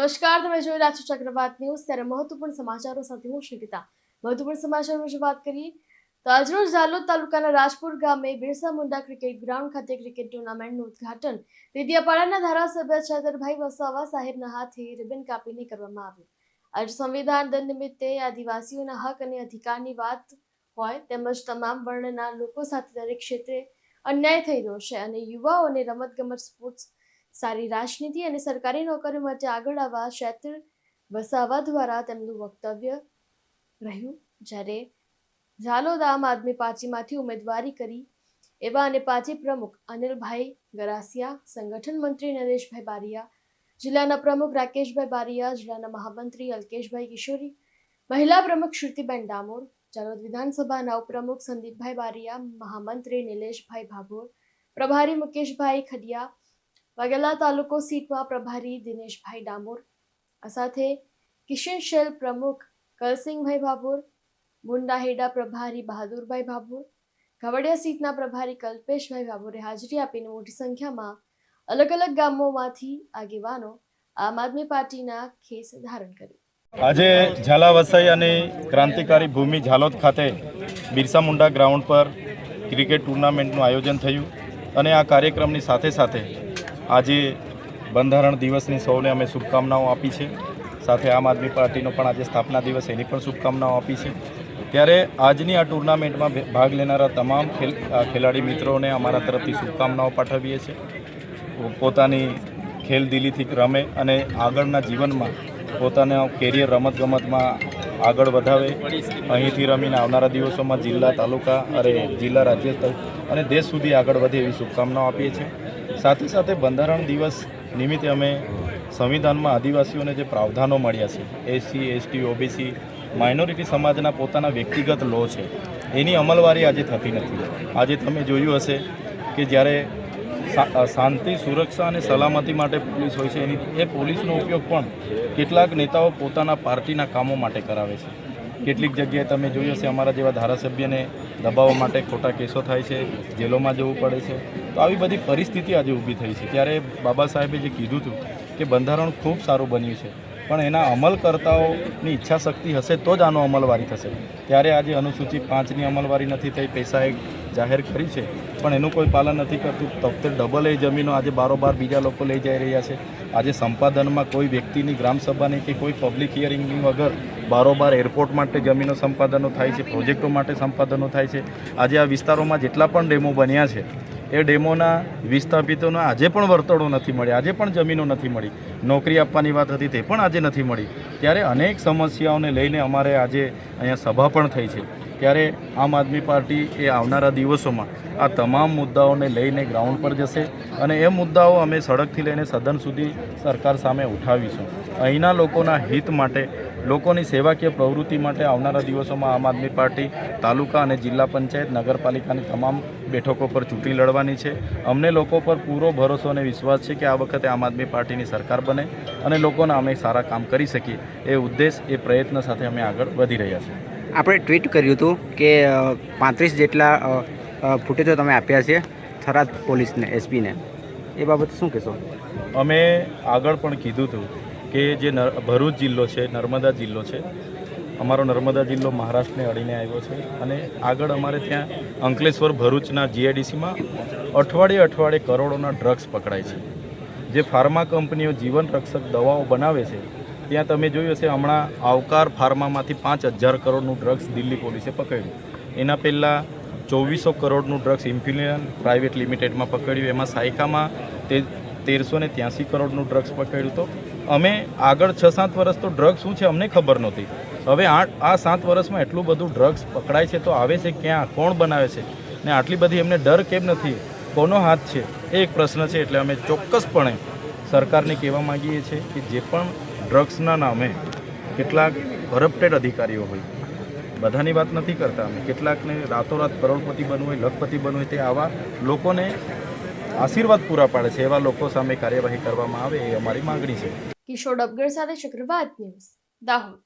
નમસ્કાર, તમે જોઈ રહ્યા છો ચક્રવાત ન્યૂઝ. ત્યારે મહત્વપૂર્ણ સમાચારો સાથે હું શ્રીતા મહત્વપૂર્ણ સમાચાર વિશે વાત કરીએ, તો આજરોજ ઝાલોદ તાલુકાના રાજપુર ગામે બિરસા મુંડા ક્રિકેટ ગ્રાઉન્ડ ખાતે ક્રિકેટ ટુર્નામેન્ટનું ઉદઘાટન દેડિયાપાડાના ધારાસભ્ય છતરભાઈ વસાવા સાહેબના હાથે રિબન કાપીને કરવામાં આવ્યું. આજે સંવિધાન દિન નિમિત્તે આદિવાસીઓના હક અને અધિકારની વાત હોય તેમજ તમામ વર્ણના લોકો સાથે દરેક ક્ષેત્રે અન્યાય થઈ રહ્યો છે અને યુવાઓને રમતગમત સ્પોર્ટ્સ સારી રાજનીતિ અને સરકારી નોકરી માટે આગળ આવવા ક્ષેત્ર વસાવા દ્વારા તેમનું વક્તવ્ય રહ્યું. જ્યારે ઝાલોદ આમ આદમી પાર્ટીમાંથી ઉમેદવારી કરી એવા અને પાર્ટી પ્રમુખ અનિલભાઈ ગરાસિયા, સંગઠન મંત્રી નરેશભાઈ બારિયા, જિલ્લાના પ્રમુખ રાકેશભાઈ બારિયા, જિલ્લાના મહામંત્રી અલ્કેશભાઈ કિશોરી, મહિલા પ્રમુખ શ્રુતિબેન ડામોર જાલોદ વિધાનસભાના ઉપપ્રમુખ સંદીપભાઈ બારિયા, મહામંત્રી નિલેશભાઈ ભાભોર, પ્રભારી મુકેશભાઈ ખડિયા વાઘેલા તાલુકો સીટમાં પ્રભારી દિનેશભાઈ ડામોર સાથે કિશન શેલ પ્રમુખ કલસિંહભાઈ ભાભોર, મુંડા હેડા પ્રભારી બહાદુરભાઈ ભાભોર, ઘવડિયા સીટના પ્રભારી કલ્પેશભાઈ ભાભોરે હાજરી આપીને મોટી સંખ્યામાં અલગ અલગ ગામોમાંથી આગેવાનો આમ આદમી પાર્ટીના ખેસ ધારણ કર્યું. આજે ઝાલા વસાઈ અને ક્રાંતિકારી ભૂમિ ઝાલોદ ખાતે બિરસા મુંડા ગ્રાઉન્ડ પર ક્રિકેટ ટુર્નામેન્ટનું આયોજન થયું અને આ કાર્યક્રમની સાથે સાથે આજે બંધારણ દિવસની સૌને અમે શુભકામનાઓ આપી છે. સાથે આમ આદમી પાર્ટીનો પણ આજે સ્થાપના દિવસ, એની પણ શુભકામનાઓ આપી છે. ત્યારે આજની આ ટુર્નામેન્ટમાં ભાગ લેનારા તમામ ખેલ ખેલાડી મિત્રોને અમારા તરફથી શુભકામનાઓ પાઠવીએ છીએ. પોતાની ખેલ દિલીથી રમે અને આગળના જીવનમાં પોતાના કેરિયર રમતગમતમાં આગળ વધાવે. અહીંથી રમીને આવનારા દિવસોમાં જિલ્લા, તાલુકા અરે જિલ્લા રાજ્ય અને દેશ સુધી આગળ વધે એવી શુભકામનાઓ આપીએ છીએ. સાથે સાથે બંધારણ દિવસ નિમિત્તે અમે સંવિધાનમાં આદિવાસીઓને જે પ્રાવધાનો મળ્યા છે, એસસી, એસટી, ઓબીસી, માઇનોરિટી સમાજના પોતાના વ્યક્તિગત લો છે, એની અમલવારી આજે થતી નથી. આજે તમે જોયું હશે કે જ્યારે શાંતિ, સુરક્ષા અને સલામતી માટે પોલીસ હોય છે, એની, એ પોલીસનો ઉપયોગ પણ કેટલાક નેતાઓ પોતાના પાર્ટીના કામો માટે કરાવે છે. કેટલીક જગ્યાએ તમે જોયું હશે અમારા જેવા ધારાસભ્યને દબાવવા માટે ખોટા કેસો થાય છે, જેલોમાં જવું પડે છે. તો આવી બધી પરિસ્થિતિ આજે ઊભી થઈ છે. ત્યારે બાબા સાહેબે જે કીધું હતું કે બંધારણ ખૂબ સારું બન્યું છે, પણ એના અમલકર્તાઓની ઈચ્છા શક્તિ હશે તો જ આનો અમલવારી થશે. ત્યારે આજે અનુસૂચિત પાંચની અમલવારી નથી થઈ પૈસા એક જાહેર કરી છે, પણ એનું કોઈ પાલન નથી કરતું. તોતે ડબલ એ જમીનો આજે બારોબાર બીજા લોકો લઈ જઈ રહ્યા છે. આજે સંપાદનમાં કોઈ વ્યક્તિની ગ્રામસભાની કે કોઈ પબ્લિક હિયરિંગની વગર બારોબાર એરપોર્ટ માટે જમીનો સંપાદનો થાય છે, પ્રોજેક્ટો માટે સંપાદનો થાય છે. આજે આ વિસ્તારોમાં જેટલા પણ ડેમો બન્યા છે એ ડેમોના વિસ્થાપિતોને આજે પણ વળતરો નથી મળ્યા આજે પણ જમીનો નથી મળી. નોકરી આપવાની વાત હતી તે પણ આજે નથી મળી. ત્યારે અનેક સમસ્યાઓને લઈને અમારે આજે અહીંયા સભા પણ થઈ છે. ત્યારે આમ આદમી પાર્ટી એ આવનારા દિવસોમાં આ તમામ મુદ્દાઓને લઈને ગ્રાઉન્ડ પર જશે અને એ મુદ્દાઓ અમે સડકથી લઈને સદન સુધી સરકાર સામે ઉઠાવીશું. અહીંના લોકોના હિત માટે લોકોની સેવાકીય પ્રવૃત્તિ માટે આવનારા દિવસોમાં આમ આદમી પાર્ટી તાલુકા અને જિલ્લા પંચાયત નગરપાલિકાની તમામ બેઠકો પર ચૂંટણી લડવાની છે. અમને લોકો પર પૂરો ભરોસો અને વિશ્વાસ છે કે આ વખતે આમ આદમી પાર્ટીની સરકાર બને અને લોકોના અમે સારા કામ કરી શકીએ. એ ઉદ્દેશ એ પ્રયત્ન સાથે અમે આગળ વધી રહ્યા છીએ. આપણે ટ્વીટ કર્યું હતું કે પાંત્રીસ જેટલા ફૂટેજો તમે આપ્યા છે થરાદ પોલીસને એસપીને. એ બાબતે શું કહેશો? અમે આગળ પણ કીધું હતું કે જે ભરૂચ જિલ્લો છે, નર્મદા જિલ્લો છે, અમારો નર્મદા જિલ્લો મહારાષ્ટ્રને અડીને આવ્યો છે અને આગળ અમારે ત્યાં અંકલેશ્વર ભરૂચના જીઆઈડીસીમાં અઠવાડિયે અઠવાડિયે કરોડોના ડ્રગ્સ પકડાય છે. જે ફાર્મા કંપનીઓ જીવન રક્ષક દવાઓ બનાવે છે, ત્યાં તમે જોયું હશે હમણાં આવકાર ફાર્મામાંથી પાંચ હજાર કરોડનું ડ્રગ્સ દિલ્હી પોલીસે પકડ્યું. એના પહેલાં ચોવીસો કરોડનું ડ્રગ્સ ઇમ્પિલિયન પ્રાઇવેટ લિમિટેડમાં પકડ્યું. એમાં સાયકામાં તે તેરસો ને ત્યાંસી કરોડનું ડ્રગ્સ પકડ્યું તો. અમે આગળ છ સાત વર્ષ તો ડ્રગ્સ શું છે અમને ખબર નહોતી. હવે આઠ આ સાત વર્ષમાં એટલું બધું ડ્રગ્સ પકડાય છે તો આવે છે ક્યાં? કોણ બનાવે છે? ને આટલી બધી એમને ડર કેમ નથી? કોનો હાથ છે? એ એક પ્રશ્ન છે એટલે અમે ચોક્કસપણે સરકારને કહેવા માંગીએ છીએ કે જે પણ ડ્રગ્સના નામે કેટલાક કરપ્ટેડ અધિકારીઓ હોય, બધાની વાત નથી કરતા અમે. કેટલાકને રાતોરાત કરોડપતિ બનવું હોય, લખપતિ બનવું હોય તે આવા લોકોને આશીર્વાદ પૂરા પાડે છે એવા લોકો સામે કાર્યવાહી કરવામાં આવે એ અમારી માંગણી છે. કિશોર ડબગર સાથે ચક્રવાત ન્યૂઝ, દાહોદ.